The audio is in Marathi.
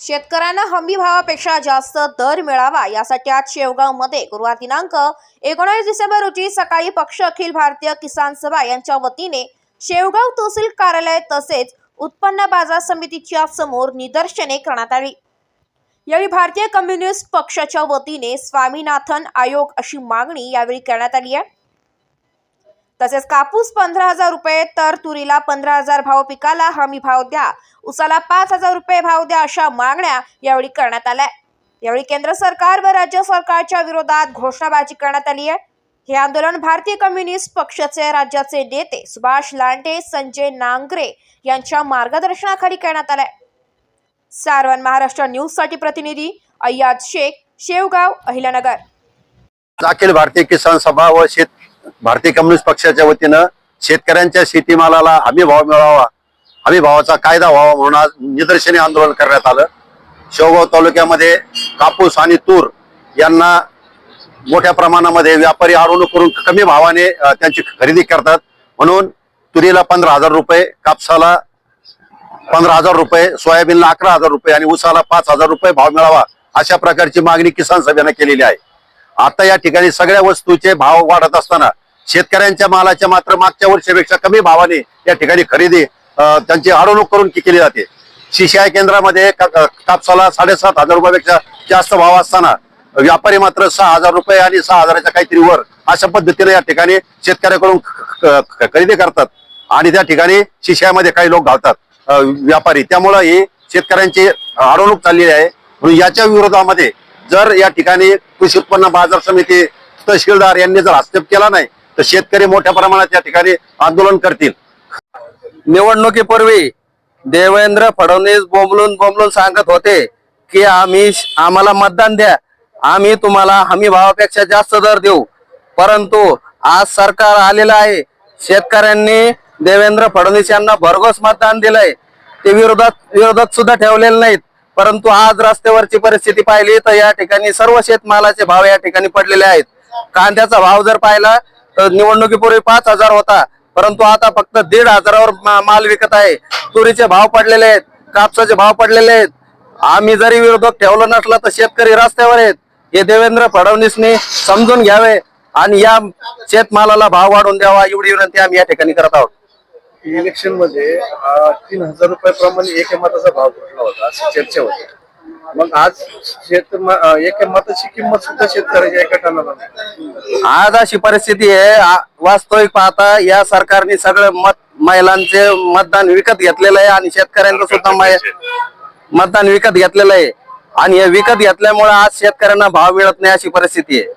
शेतकऱ्यांना हमी भावापेक्षा जास्त दर मिळावा यासाठी आज शेवगावमध्ये गुरुवार दिनांक एकोणीस डिसेंबर रोजी सकाळी पक्ष अखिल भारतीय किसान सभा यांच्या वतीने शेवगाव तहसील कार्यालय तसेच उत्पन्न बाजार समितीच्या समोर निदर्शने करण्यात आली. यावेळी भारतीय कम्युनिस्ट पक्षाच्या वतीने स्वामीनाथन आयोग अशी मागणी यावेळी करण्यात आली आहे. तसेच कापूस पंधरा हजार रुपये तर तुरीला पंधरा हजार भाव पिकाला हमी भाव द्या. उसाला पाच हजार रुपये भाव द्या अशा मागण्या यावेळी करण्यात आल्या. यावेळी केंद्र सरकार व राज्य सरकारच्या विरोधात घोषणाबाजी करण्यात आली आहे. हे आंदोलन भारतीय कम्युनिस्ट पक्षाचे राज्याचे नेते सुभाष लांडे संजय नांगरे यांच्या मार्गदर्शनाखाली करण्यात आलंय. सारवन महाराष्ट्र न्यूजसाठी प्रतिनिधी अय्याद शेख शेवगाव अहिल्यानगर. अखिल भारतीय किसान सभा व शेत भारतीय कम्युनिस्ट पक्षाच्या वतीनं शेतकऱ्यांच्या शेतीमालाला हमी भाव मिळावा हमी भावाचा कायदा व्हावा म्हणून आज निदर्शने आंदोलन करण्यात आलं. शेवगाव तालुक्यामध्ये कापूस आणि तूर यांना मोठ्या प्रमाणामध्ये व्यापारी आरोप करून कमी भावाने त्यांची खरेदी करतात. म्हणून तुरीला पंधरा हजार रुपये कापसाला पंधरा हजार रुपये सोयाबीनला अकरा हजार रुपये आणि ऊसाला पाच हजार रुपये भाव मिळावा अशा प्रकारची मागणी किसान सभेनं केलेली आहे. आता या ठिकाणी सगळ्या वस्तूचे भाव वाढत असताना शेतकऱ्यांच्या मालाच्या मात्र मागच्या वर्षापेक्षा कमी भावाने या ठिकाणी खरेदी त्यांची अडवणूक करून केली जाते. शिशाय केंद्रामध्ये कापसाला साडेसात हजार रुपयापेक्षा जास्त भाव असताना व्यापारी मात्र सहा हजार रुपये आणि सहा हजाराच्या काहीतरी वर अशा पद्धतीने या ठिकाणी शेतकऱ्याकडून खरेदी करतात आणि त्या ठिकाणी शिशायामध्ये काही लोक घालतात व्यापारी. त्यामुळं ही शेतकऱ्यांची अडवणूक चाललेली आहे. म्हणून याच्या विरोधामध्ये जर या ठिकाणी कृषी उत्पन्न बाजार समिती तहसीलदार यांनी जर हस्तक्षेप केला नाही तर शेतकरी मोठ्या प्रमाणात या ठिकाणी आंदोलन करतील. निवडणुकीपूर्वी देवेंद्र फडणवीस बोंबलून बोंबलून सांगत होते की आम्ही आम्हाला मतदान द्या. आम्ही तुम्हाला हमी भावापेक्षा जास्त दर देऊ. परंतु आज सरकार आलेलं आहे. शेतकऱ्यांनी देवेंद्र फडणवीस यांना भरघोस मतदान दिलंय. ते विरोधात विरोधात सुद्धा ठेवलेले नाहीत. परंतु आज रस्त्यावरची परिस्थिती पाहिली तर या ठिकाणी सर्व शेतमालाचे भाव या ठिकाणी पडलेले आहेत. कांद्याचा भाव जर पाहिला तर निवडणुकीपूर्वी पाच हजार होता. परंतु आता फक्त दीड हजारावर माल विकत आहे. तुरीचे भाव पडलेले आहेत. कापसाचे भाव पडलेले आहेत. आम्ही जरी विरोधक ठेवलं नसलं तर शेतकरी रस्त्यावर आहेत. हे देवेंद्र फडणवीसने समजून घ्यावे आणि या शेतमालाला भाव वाढवून द्यावा एवढी विनंती आम्ही या ठिकाणी करत आहोत. इलेक्शनमध्ये तीन हजार रुपयाप्रमाणे एक मताचा भाव घोषणा होता? अशी चर्चा होती मग आज शेत एक मताची किंमत सुद्धा शेतकऱ्याच्या एका टनाला आज अशी परिस्थिती आहे वास्तविक पाहता या सरकारने सगळं मत महिलांचे मतदान विकत घेतलेलं आहे आणि शेतकऱ्यांचं सुद्धा मै- मतदान विकत घेतलेलं आहे. आणि हे विकत घेतल्यामुळे आज शेतकऱ्यांना भाव मिळत नाही अशी परिस्थिती आहे.